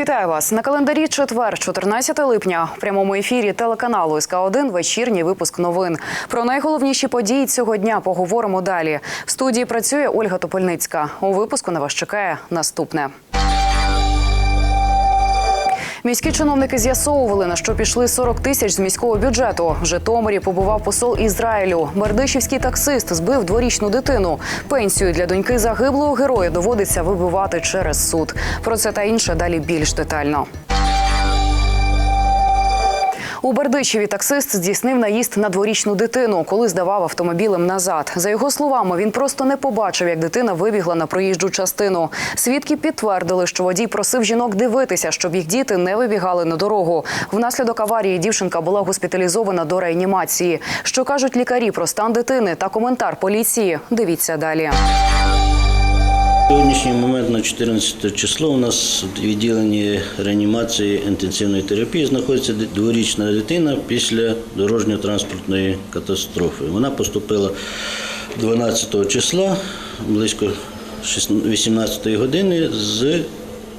Вітаю вас на календарі. Четвер, 14 липня. В прямому ефірі телеканалу СК 1 вечірній випуск новин. Про найголовніші події цього дня поговоримо далі. В студії працює Ольга Топольницька. У випуску на вас чекає наступне. Міські чиновники з'ясовували, на що пішли 40 тисяч з міського бюджету. В Житомирі побував посол Ізраїлю. Мердишівський таксист збив дворічну дитину. Пенсію для доньки загиблого героя доводиться вибивати через суд. Про це та інше далі більш детально. У Бердичеві таксист здійснив наїзд на дворічну дитину, коли здавав автомобілем назад. За його словами, він просто не побачив, як дитина вибігла на проїжджу частину. Свідки підтвердили, що водій просив жінок дивитися, щоб їх діти не вибігали на дорогу. Внаслідок аварії дівчинка була госпіталізована до реанімації. Що кажуть лікарі про стан дитини та коментар поліції? Дивіться далі. Сьогоднішній момент на 14 число у нас в відділенні реанімації інтенсивної терапії знаходиться дворічна дитина після дорожньо-транспортної катастрофи. Вона поступила 12 числа близько 18 години з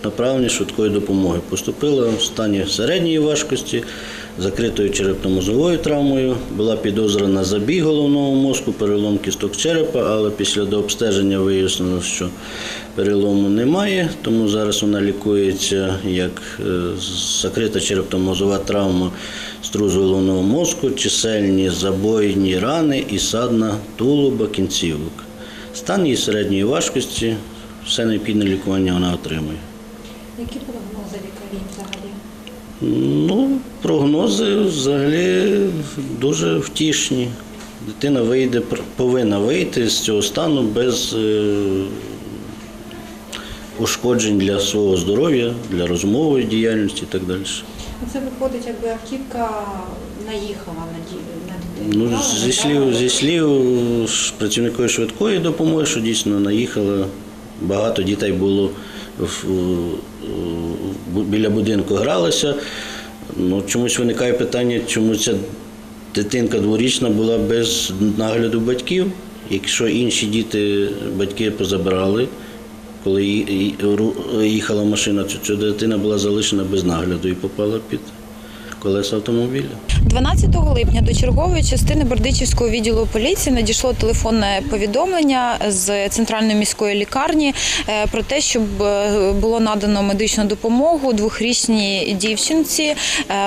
направлення швидкої допомоги. Поступила в стані середньої важкості, закритою черепно-мозовою травмою. Була підозра на забій головного мозку, перелом кісток черепа, але після дообстеження вияснено, що перелому немає, тому зараз вона лікується як е, закрита черепно-мозова травма струзу головного мозку, чисельні забойні рани і садна тулуба кінцівок. Стан її середньої важкості, все необхідне лікування вона отримує. Які? Ну, прогнози взагалі дуже втішні. Дитина вийде, повинна вийти з цього стану без е, ушкоджень для свого здоров'я, для розумової діяльності і так далі. Це виходить, якби автівка наїхала на, ді- на дитину. Ну, зі слів, зі слів ж працівників швидкої допомоги, що дійсно наїхало, багато дітей було в- біля будинку гралися. Ну, чомусь виникає питання, чому ця дитинка дворічна була без нагляду батьків. Якщо інші діти батьки позабрали, коли їхала машина, то ця дитина була залишена без нагляду і попала під колеса автомобіля. 12 липня до чергової частини Бердичівського відділу поліції надійшло телефонне повідомлення з центральної міської лікарні е, про те, щоб е, було надано медичну допомогу двохрічній дівчинці е,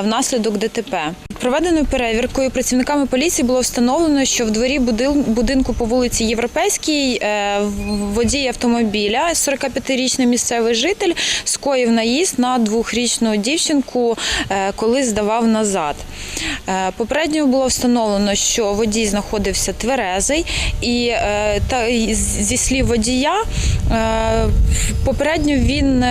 внаслідок ДТП. Проведеною перевіркою працівниками поліції було встановлено, що в дворі будинку по вулиці Європейській е, водій автомобіля, 45-річний місцевий житель, скоїв наїзд на двохрічну дівчинку, е, коли здавав назад. Е, Попередньо було встановлено, що водій знаходився тверезий, і та зі слів водія, попередньо він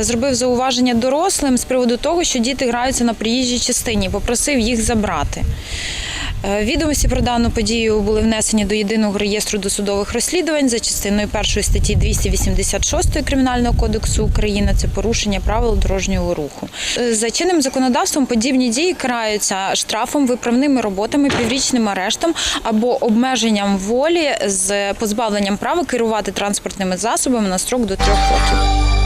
зробив зауваження дорослим з приводу того, що діти граються на приїжджій частині, попросив їх забрати. Е, Відомості про дану подію були внесені до єдиного реєстру досудових розслідувань за частиною першої статті 286 Кримінального кодексу України. Це порушення правил дорожнього руху. Е, За чинним законодавством подібні дії караються штрафом, виправними роботами, піврічним арештом або обмеженням волі з позбавленням права керувати транспортними засобами на строк до трьох років.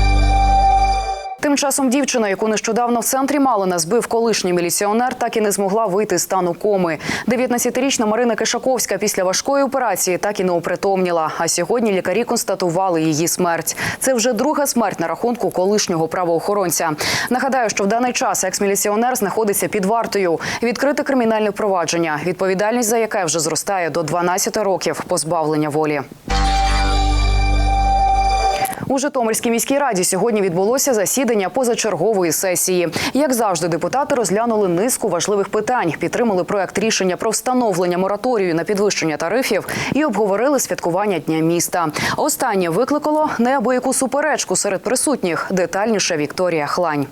Тим часом дівчина, яку нещодавно в центрі Малина збив колишній міліціонер, так і не змогла вийти з стану коми. 19-річна Марина Кишаковська після важкої операції так і не опритомніла. А сьогодні лікарі констатували її смерть. Це вже друга смерть на рахунку колишнього правоохоронця. Нагадаю, що в даний час екс-міліціонер знаходиться під вартою. Відкрите кримінальне провадження, відповідальність за яке вже зростає до 12 років позбавлення волі. У Житомирській міській раді сьогодні відбулося засідання позачергової сесії. Як завжди, депутати розглянули низку важливих питань, підтримали проект рішення про встановлення мораторію на підвищення тарифів і обговорили святкування дня міста. Останнє викликало неабияку суперечку серед присутніх. Детальніше Вікторія Хлань.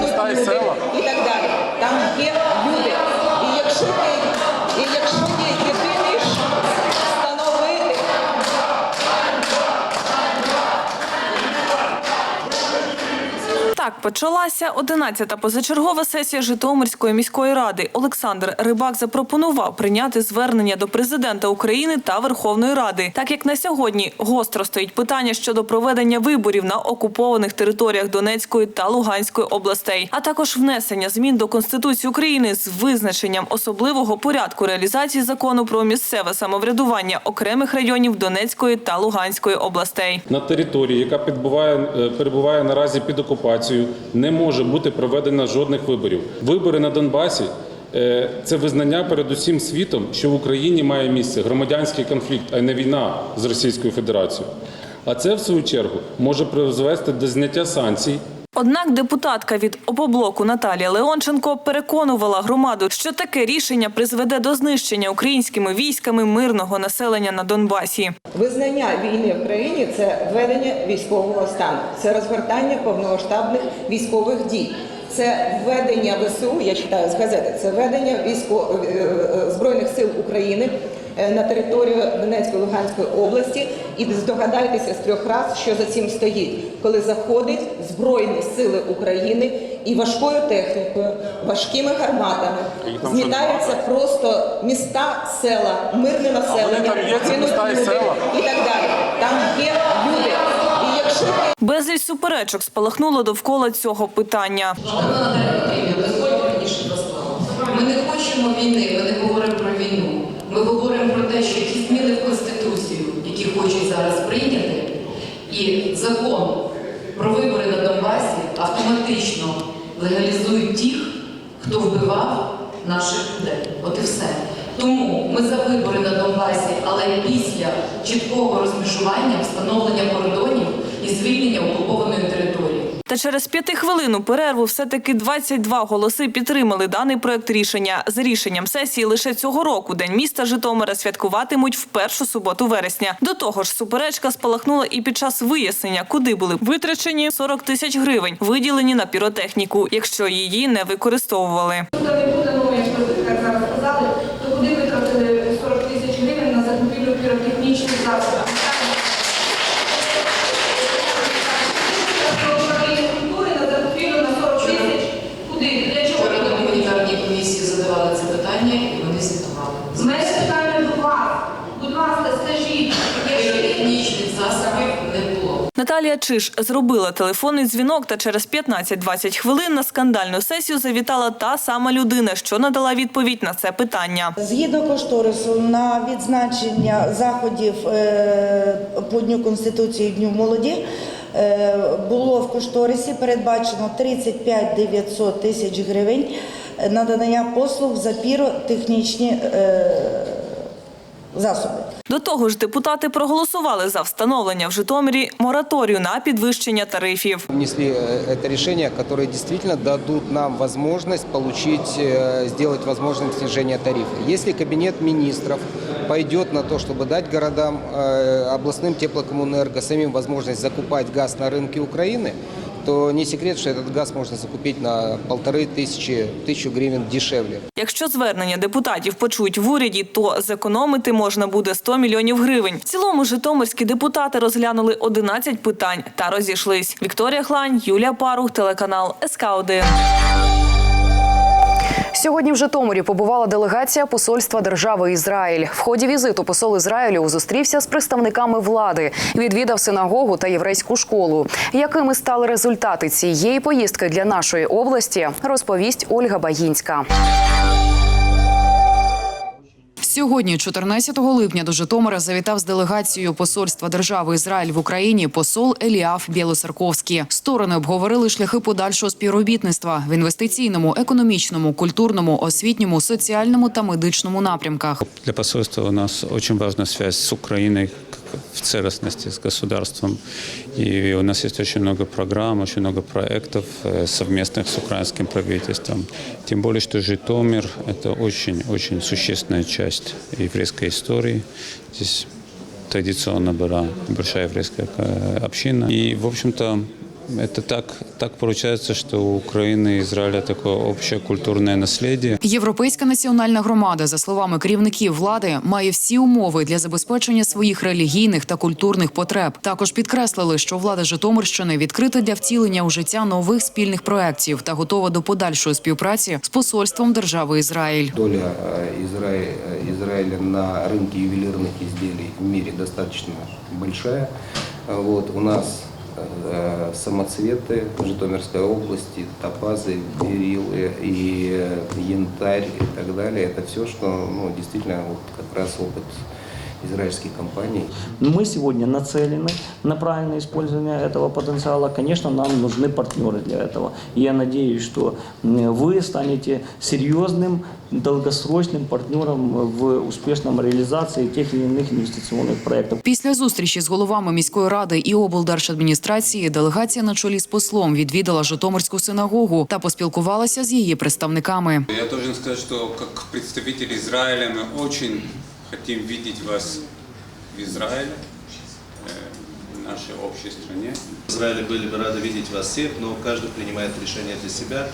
Міста і і так далі. Там є Так, почалася 11-та позачергова сесія Житомирської міської ради. Олександр Рибак запропонував прийняти звернення до президента України та Верховної Ради, так як на сьогодні гостро стоїть питання щодо проведення виборів на окупованих територіях Донецької та Луганської областей, а також внесення змін до Конституції України з визначенням особливого порядку реалізації закону про місцеве самоврядування окремих районів Донецької та Луганської областей. на території, яка е, перебуває наразі під окупацією, не може бути проведено жодних виборів. Вибори на Донбасі е, це визнання перед усім світом, що в Україні має місце громадянський конфлікт, а не війна з Російською Федерацією. А це, в свою чергу, може призвести до зняття санкцій Однак депутатка від опоблоку Наталія Леонченко переконувала громаду, що таке рішення призведе до знищення українськими військами мирного населення на Донбасі. Визнання війни в країні це введення військового стану, це розгортання повномасштабних військових дій. Це введення ВСУ, я читаю з газети, це введення військо... е, е, Збройних сил України на територію Донецької Луганської області. І здогадайтеся з трьох раз, що за цим стоїть, коли заходить Збройні сили України і важкою технікою, важкими гарматами, змітаються просто міста, села, мирне населення, гинуть люди і так далі. Там є люди. І якщо Безліч суперечок спалахнуло довкола цього питання. Ми не хочемо війни, ми не говоримо про війну. Ми говоримо про те, що ті зміни в Конституцію, які хочуть зараз прийняти, і закон про вибори на Донбасі автоматично легалізують тих, хто вбивав наших людей. От і все. Тому ми за вибори на Донбасі, але після чіткого розмежування, встановлення кордонів і звільнення окупованої території. Та через п'ятихвилинну перерву все-таки 22 голоси підтримали даний проект рішення. За рішенням сесії лише цього року День міста Житомира святкуватимуть в першу суботу вересня. До того ж, суперечка спалахнула і під час вияснення, куди були витрачені 40 тисяч гривень, виділені на піротехніку, якщо її не використовували. Тут не буде, ну, як ви так зараз сказали, то куди витратили 40 тисяч гривень на закупівлю піротехнічних засобів? Управління культури на закупівлю на 40 тисяч. Куди? Для чого? Вчора на гуманітарній комісії задавали це питання і вони звітували. З мене питання до вас. Будь ласка, скажіть, якщо Піротехнічних засобів не було. Наталія Чиш зробила телефонний дзвінок та через 15-20 хвилин на скандальну сесію завітала та сама людина, що надала відповідь на це питання. Згідно кошторису на відзначення заходів е, по Дню Конституції Дню молоді е, було в кошторисі передбачено 35 900 тисяч гривень на надання послуг за піротехнічні е, засоби. До того ж, депутати проголосували за встановлення в Житомирі мораторію на підвищення тарифів. внесли э, это решение, которые действительно дадут нам возможность получить, э, сделать возможным снижение тарифа. Если кабинет министров пойдет на то, чтобы дать городам, э, областным теплокоммунэнерго самим возможность закупать газ на рынке Украины, то не секрет, что этот газ можно закупить на полторы тысячи, тысячу гривен дешевле. Якщо звернення депутатів почують в уряді, то зекономити можна буде 100 мільйонів гривень. В цілому житомирські депутати розглянули 11 питань та розійшлись. Вікторія Хлань, Юлія Парух, телеканал СК 1 Сьогодні в Житомирі побувала делегація посольства держави Ізраїль. В ході візиту посол Ізраїлю зустрівся з представниками влади, відвідав синагогу та єврейську школу. Якими стали результати цієї поїздки для нашої області, розповість Ольга Багінська. Сьогодні, 14 липня, до Житомира завітав з делегацією посольства держави Ізраїль в Україні посол Еліаф Білосарковський. Сторони обговорили шляхи подальшого співробітництва в інвестиційному, економічному, культурному, освітньому, соціальному та медичному напрямках. Для посольства у нас дуже важна связь з Украиной как в целостности, с государством. И у нас есть очень много программ, очень много проектов э, совместных с украинским правительством. Тем более, что Житомир – это очень-очень существенная часть еврейской истории. Здесь традиционно была большая еврейская э, община. И, в общем-то, Это так, так получается, что у Украины и Израиля такое общее культурное наследие. Європейська національна громада, за словами керівників влади, має всі умови для забезпечення своїх релігійних та культурних потреб. Також підкреслили, що влада Житомирщини відкрита для втілення у життя нових спільних проєктів та готова до подальшої співпраці з посольством держави Ізраїль. Доля э, Израи- э, Израиля на рынке ювелирных изделий в мире достаточно большая. Э, Вот, у нас э, самоцветы в Житомирской области, топазы, бериллы и э, янтарь и так далее. Это все, что ну, действительно вот как раз опыт израильских компаний. Мы сегодня нацелены на правильное использование этого потенциала. Конечно, нам нужны партнеры для этого. И я надеюсь, что м, вы станете серьезным, долгосрочным партнером в успешном реализации тех или иных инвестиционных проектов. Після зустрічі з головами міської ради і облдержадміністрації делегація на чолі з послом відвідала Житомирську синагогу та поспілкувалася з її представниками. Я должен сказать, что как представитель Израиля мы очень хотим видеть вас в Израиле, э, в нашей общей стране. В Израиле были бы рады видеть вас всех, но каждый принимает решение для себя.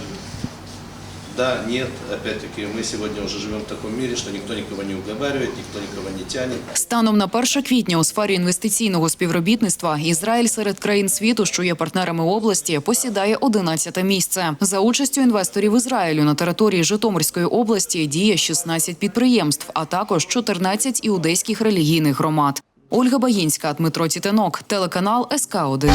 Да, нет, опять-таки мы сегодня уже живем в таком мире, что никто никого не уговаривает, никто никого не тянет. Станом на 1 квітня у сфері інвестиційного співробітництва Ізраїль серед країн світу, що є партнерами області, посідає 11 місце. За участю інвесторів Ізраїлю на території Житомирської області діє 16 підприємств, а також 14 іудейських релігійних громад. Ольга Багінська, Дмитро Тітенок, телеканал СК 1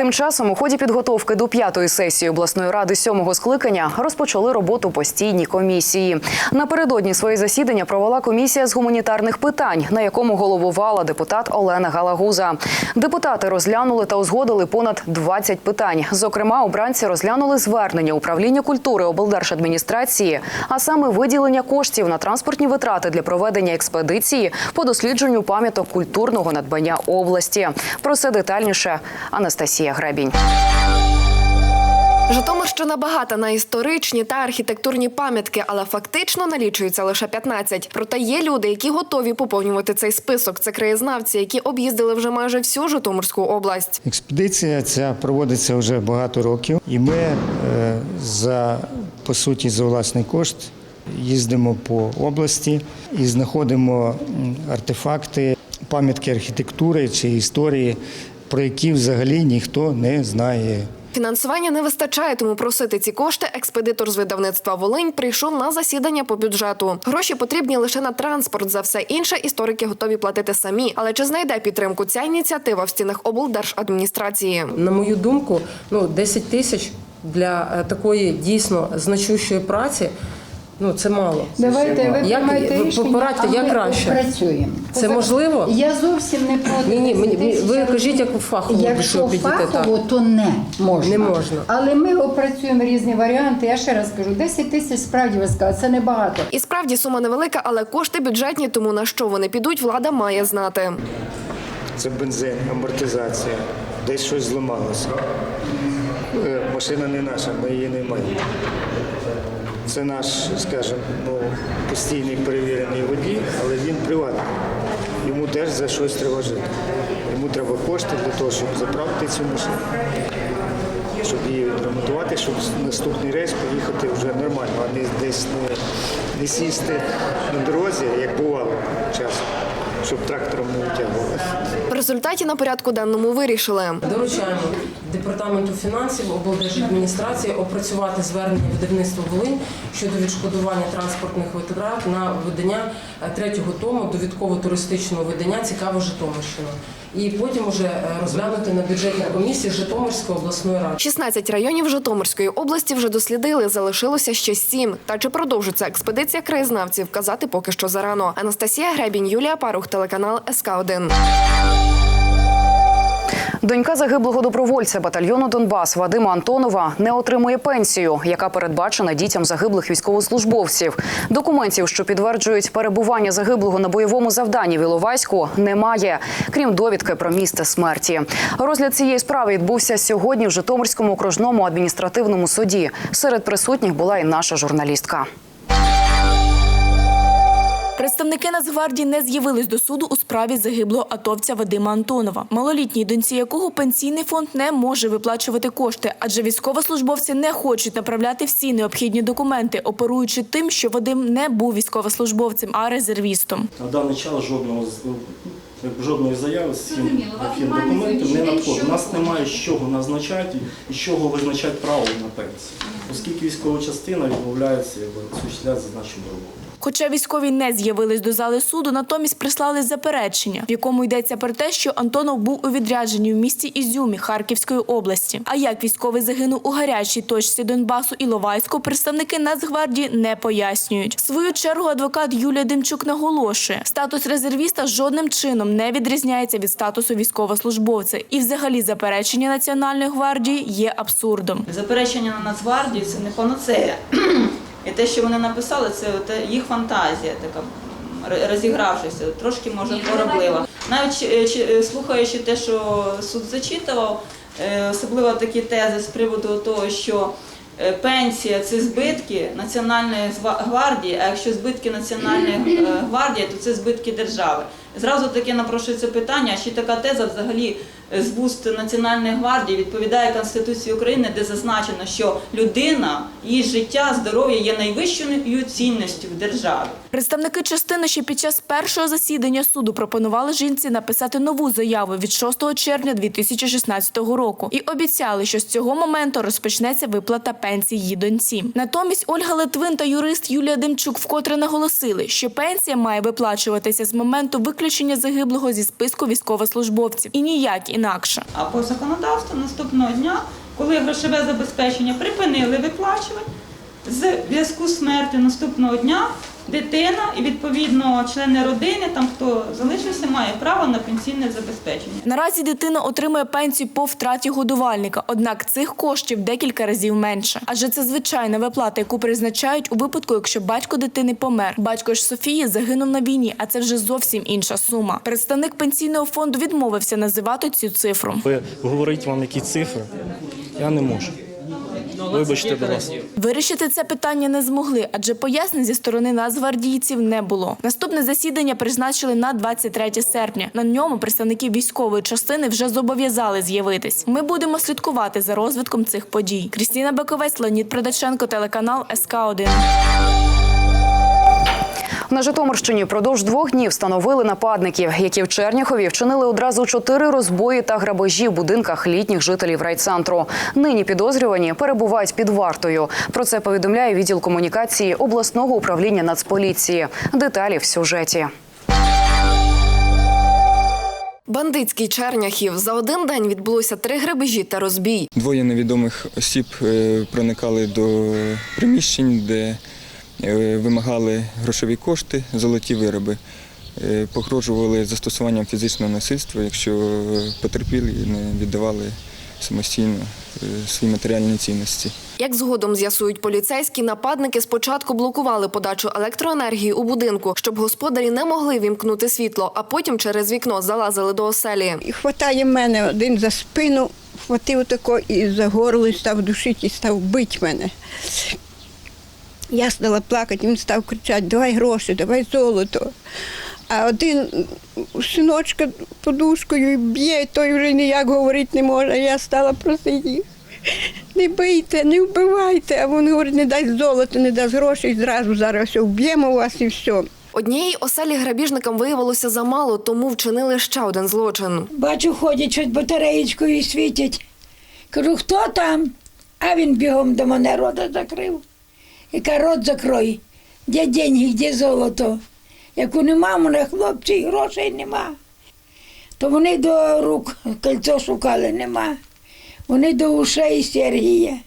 Тим часом у ході підготовки до п'ятої сесії обласної ради сьомого скликання розпочали роботу постійні комісії. Напередодні своє засідання провела комісія з гуманітарних питань, на якому головувала депутат Олена Галагуза. Депутати розглянули та узгодили понад 20 питань. Зокрема, обранці розглянули звернення управління культури облдержадміністрації, а саме виділення коштів на транспортні витрати для проведення експедиції по дослідженню пам'яток культурного надбання області. Про це детальніше Анастасія Гребінь. Житомирщина багата на історичні та архітектурні пам'ятки, але фактично налічується лише 15. Проте є люди, які готові поповнювати цей список. Це краєзнавці, які об'їздили вже майже всю Житомирську область. Експедиція ця проводиться вже багато років, і ми е, за по суті за власний кошт їздимо по області і знаходимо артефакти, пам'ятки архітектури чи історії, про які взагалі ніхто не знає. Фінансування не вистачає, тому просити ці кошти експедитор з видавництва Волинь прийшов на засідання по бюджету. Гроші потрібні лише на транспорт. За все інше історики готові платити самі. Але чи знайде підтримку ця ініціатива в стінах облдержадміністрації? На мою думку, ну 10 тисяч для е, такої дійсно значущої праці. Ну це мало. Давайте ви як приймайте ви рішення, порадьте, а як ми краще. працюємо. Це можливо? Я зовсім не проти. Ні, ні, мені- 10 ви кажіть, як фахово до Якщо цього підійти, фахово, так. то не можна. Не можна. Але ми опрацюємо різні варіанти. Я ще раз кажу, 10 тисяч справді ви сказали, це небагато. І справді сума невелика, але кошти бюджетні, тому на що вони підуть, влада має знати. Це бензин, амортизація, десь щось зламалося. Е, Машина не наша, ми її не маємо. Це наш, скажімо, ну, постійний перевірений водій, але він приватний. Йому теж за щось треба жити. Йому треба кошти для того, щоб заправити цю машину, щоб її відремонтувати, щоб наступний рейс поїхати вже нормально, а не десь не, не сісти на дорозі, як бувало часом, щоб трактором не витягували. В результаті на порядку денному вирішили. Доручаємо департаменту фінансів облдержадміністрації опрацювати звернення видавництва Волинь щодо відшкодування транспортних витрат на видання е, третього тому довідково-туристичного видання Цікава Житомирщина. І потім уже е, розглянути на бюджетній комісії Житомирської обласної ради. 16 районів Житомирської області вже дослідили, залишилося ще сім. Та чи продовжиться експедиція краєзнавців, казати поки що зарано. Анастасія Гребінь, Юлія Парух, телеканал СК 1 Донька загиблого добровольця батальйону Донбас Вадима Антонова не отримує пенсію, яка передбачена дітям загиблих військовослужбовців. Документів, що підтверджують перебування загиблого на бойовому завданні в Іловайську, немає, крім довідки про місце смерті. Розгляд цієї справи відбувся сьогодні в Житомирському окружному адміністративному суді. Серед присутніх була і наша журналістка. Представники Нацгвардії не з'явились до суду у справі загиблого атовця Вадима Антонова, малолітній доньці якого пенсійний фонд не може виплачувати кошти, адже військовослужбовці не хочуть направляти всі необхідні документи, оперуючи тим, що Вадим не був військовослужбовцем, а резервістом. На даний час жодного жодної заяви з цим документом не на надходить. У нас немає з чого назначати і з чого визначати право на пенсію, оскільки військова частина відмовляється осуществляти зазначену роботу. Хоча військові не з'явились до зали суду, натомість прислали заперечення, в якому йдеться про те, що Антонов був у відрядженні в місті Ізюмі Харківської області. А як військовий загинув у гарячій точці Донбасу Іловайську, представники Нацгвардії не пояснюють. В свою чергу адвокат Юлія Демчук наголошує, статус резервіста жодним чином не відрізняється від статусу військовослужбовця, і взагалі заперечення Національної гвардії є абсурдом. Заперечення на Нацгвардію це не панацея. Те, що вони написали, це їх фантазія така розігравшися, трошки може хвороблива. Навіть чи- чи- слухаючи те, що суд зачитував, е, особливо такі тези з приводу того, що е, пенсія це збитки Національної гвардії, а якщо збитки Національної е, гвардії, то це збитки держави. Зразу таке напрошується питання, чи така теза взагалі е, з вуст Національної гвардії відповідає Конституції України, де зазначено, що людина, її життя, здоров'я є найвищою цінністю в державі. Представники частини ще під час першого засідання суду пропонували жінці написати нову заяву від 6 червня 2016 року і обіцяли, що з цього моменту розпочнеться виплата пенсії її доньці. Натомість Ольга Литвин та юрист Юлія Демчук вкотре наголосили, що пенсія має виплачуватися з моменту виключення загиблого зі списку військовослужбовців і ніяк інакше. А по законодавству наступного дня, коли грошове забезпечення припинили виплачувати, з зв'язку з смертю наступного дня дитина і відповідно члени родини, там хто залишився, має право на пенсійне забезпечення. Наразі дитина отримує пенсію по втраті годувальника, однак цих коштів декілька разів менше. Адже це звичайна виплата, яку призначають у випадку, якщо батько дитини помер. Батько ж Софії загинув на війні, а це вже зовсім інша сума. Представник пенсійного фонду відмовився називати цю цифру. Ви говорить вам які цифри, я не можу. Вибачте, будь ласка. Вирішити це питання не змогли, адже пояснень зі сторони нацгвардійців не було. Наступне засідання призначили на 23 серпня. На ньому представники військової частини вже зобов'язали з'явитись. Ми будемо слідкувати за розвитком цих подій. Крістіна Баковець, Леонід Продаченко, телеканал СК 1 На Житомирщині впродовж двох днів встановили нападників, які в Черніхові вчинили одразу чотири розбої та грабежі в будинках літніх жителів райцентру. Нині підозрювані перебувають під вартою. Про це повідомляє відділ комунікації обласного управління Нацполіції. Деталі в сюжеті. Бандитський Черняхів за один день відбулося три грабежі та розбій. Двоє невідомих осіб е, проникали до приміщень, де вимагали грошові кошти, золоті вироби. Е, Погрожували застосуванням фізичного насильства, якщо е, потерпілі не віддавали самостійно е, свої матеріальні цінності. Як згодом з'ясують поліцейські, нападники спочатку блокували подачу електроенергії у будинку, щоб господарі не могли вімкнути світло, а потім через вікно залазили до оселі. І хватає мене один за спину, хватив тако і за горло і став душити, і став бити мене. Я стала плакати, він став кричати, давай гроші, давай золото. А один синочка подушкою б'є, той вже ніяк говорити не може. Я стала просити їх. Не бийте, не вбивайте. А він говорить, не дай золото, не дасть грошей, зразу зараз все вб'ємо вас і все. Однієї оселі грабіжникам виявилося замало, тому вчинили ще один злочин. Бачу, ходять щось батареєчкою і світять. Кажу, хто там? А він бігом до мене рота закрив. Яка рот закрой. Де деньги, де золото? Яку нема, мене хлопці, грошей нема. То вони до рук кольцо шукали, нема. Вони до ушей Сергія.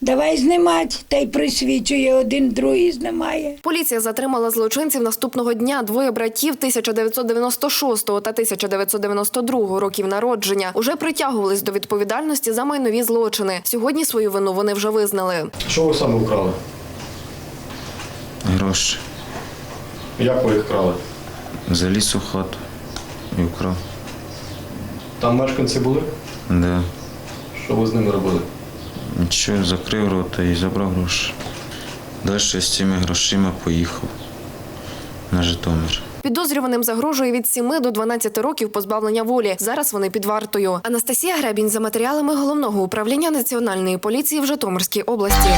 Давай знімати, та й присвічує, один другий знімає. Поліція затримала злочинців наступного дня. Двоє братів 1996 та 1992 років народження уже притягувались до відповідальності за майнові злочини. Сьогодні свою вину вони вже визнали. Що ви саме вкрали? Гроші. Як ви їх крали? Заліз у хату і вкрав. Там мешканці були? Да. Що ви з ними робили? Нічого, закрив рота і забрав гроші. Далі з цими грошима поїхав. на Житомир. Підозрюваним загрожує від 7 до 12 років позбавлення волі. Зараз вони під вартою. Анастасія Гребінь за матеріалами головного управління національної поліції в Житомирській області.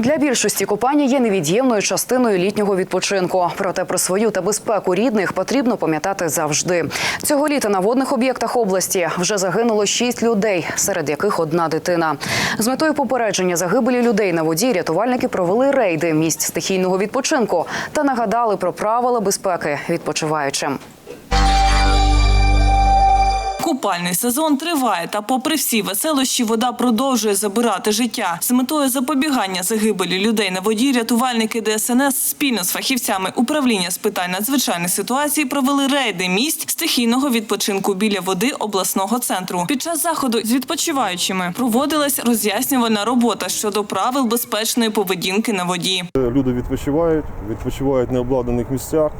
Для більшості купання є невід'ємною частиною літнього відпочинку. Проте про свою та безпеку рідних потрібно пам'ятати завжди. Цього літа на водних об'єктах області вже загинуло шість людей, серед яких одна дитина. З метою попередження загибелі людей на воді рятувальники провели рейди місць стихійного відпочинку та нагадали про правила безпеки відпочиваючим. Купальний сезон триває, та попри всі веселощі, вода продовжує забирати життя. З метою запобігання загибелі людей на воді рятувальники ДСНС спільно з фахівцями управління з питань надзвичайних ситуацій провели рейди місць стихійного відпочинку біля води обласного центру. Під час заходу з відпочиваючими проводилась роз'яснювальна робота щодо правил безпечної поведінки на воді. Люди відпочивають, відпочивають в необладнаних місцях,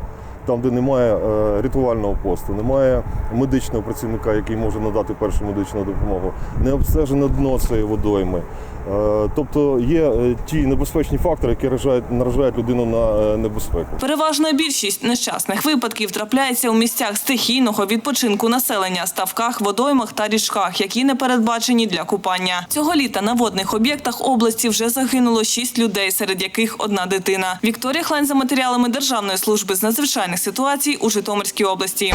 там, де немає е, рятувального посту, немає медичного працівника, який може надати першу медичну допомогу, не обстежене дно цієї водойми. Е, тобто є е, ті небезпечні фактори, які наражають, наражають людину на небезпеку. Переважна більшість нещасних випадків трапляється у місцях стихійного відпочинку населення, ставках, водоймах та річках, які не передбачені для купання. Цього літа на водних об'єктах області вже загинуло шість людей, серед яких одна дитина. Вікторія Хлань за матеріалами Державної служби з надзвичайних ситуацій у Житомирській області.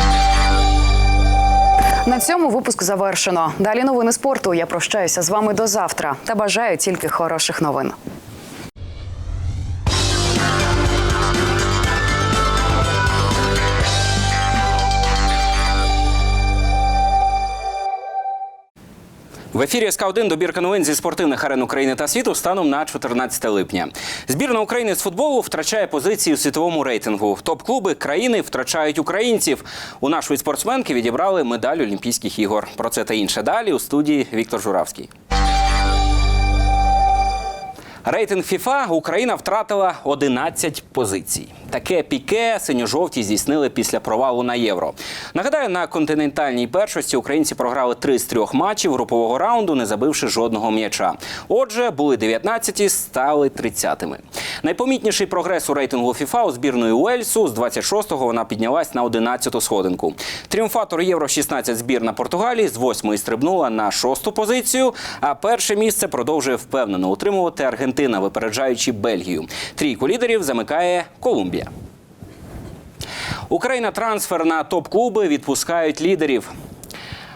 На цьому випуск завершено. Далі новини спорту. Я прощаюся з вами до завтра та бажаю тільки хороших новин. В ефірі СК 1 добірка новин зі спортивних арен України та світу станом на 14 липня. Збірна України з футболу втрачає позиції у світовому рейтингу. Топ-клуби країни втрачають українців. У нашої спортсменки відібрали медаль Олімпійських ігор. Про це та інше далі у студії Віктор Журавський. Рейтинг ФІФА Україна втратила 11 позицій. Таке піке синьо-жовті здійснили після провалу на євро. Нагадаю, на континентальній першості українці програли три з трьох матчів групового раунду, не забивши жодного м'яча. Отже, були 19-ті, стали 30-ми. Найпомітніший прогрес у рейтингу ФІФА у збірної Уельсу з 26-го вона піднялась на 11-ту сходинку. Тріумфатор Євро 16 збірна Португалії з 8-ї стрибнула на 6-ту позицію. А перше місце продовжує впевнено утримувати Аргентина, випереджаючи Бельгію. Трійку лідерів замикає Колумбія. Україна трансфер на топ-клуби відпускають лідерів.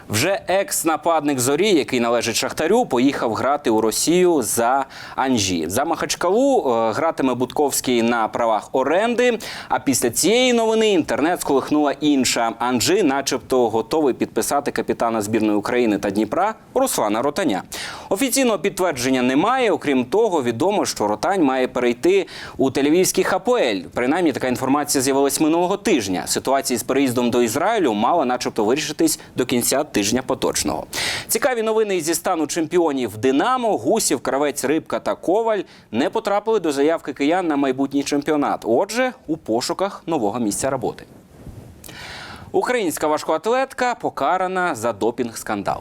Вже екс-нападник зорі, який належить Шахтарю, поїхав грати у Росію за Анжі. За Махачкалу е, гратиме Будковський на правах оренди. А після цієї новини інтернет сколихнула інша. Анжи, начебто, готовий підписати капітана збірної України та Дніпра Руслана Ротаня. Офіційного підтвердження немає. Окрім того, відомо, що Ротань має перейти у тель-Авівський ХПЛ. Принаймні, така інформація з'явилась минулого тижня. Ситуація з переїздом до Ізраїлю мала, начебто, вирішитись до кінця тижня поточного. Цікаві новини зі стану чемпіонів Динамо, Гусів, Кравець, Рибка та Коваль не потрапили до заявки киян на майбутній чемпіонат. Отже, у пошуках нового місця роботи. Українська важкоатлетка покарана за допінг-скандал.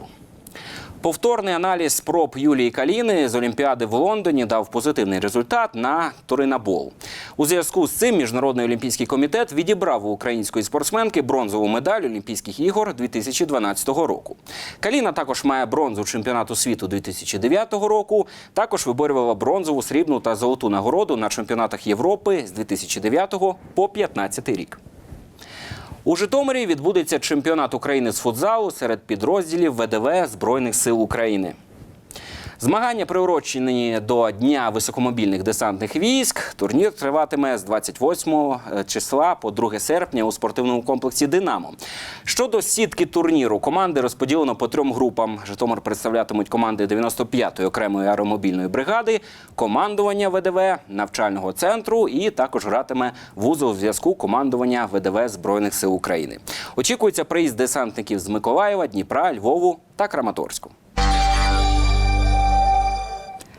Повторний аналіз спроб Юлії Каліни з Олімпіади в Лондоні дав позитивний результат на Торинабол. У зв'язку з цим Міжнародний олімпійський комітет відібрав у української спортсменки бронзову медаль Олімпійських ігор 2012 року. Каліна також має бронзу чемпіонату світу 2009 року. Також виборювала бронзову, срібну та золоту нагороду на чемпіонатах Європи з 2009 по 2015 рік. У Житомирі відбудеться чемпіонат України з футзалу серед підрозділів ВДВ Збройних сил України. Змагання приурочені до Дня високомобільних десантних військ. Турнір триватиме з 28 числа по 2 серпня у спортивному комплексі Динамо. Щодо сітки турніру, команди розподілено по трьом групам. Житомир представлятимуть команди 95-ї окремої аеромобільної бригади, командування ВДВ, навчального центру і також гратиме вузол зв'язку командування ВДВ Збройних сил України. Очікується приїзд десантників з Миколаєва, Дніпра, Львову та Краматорську.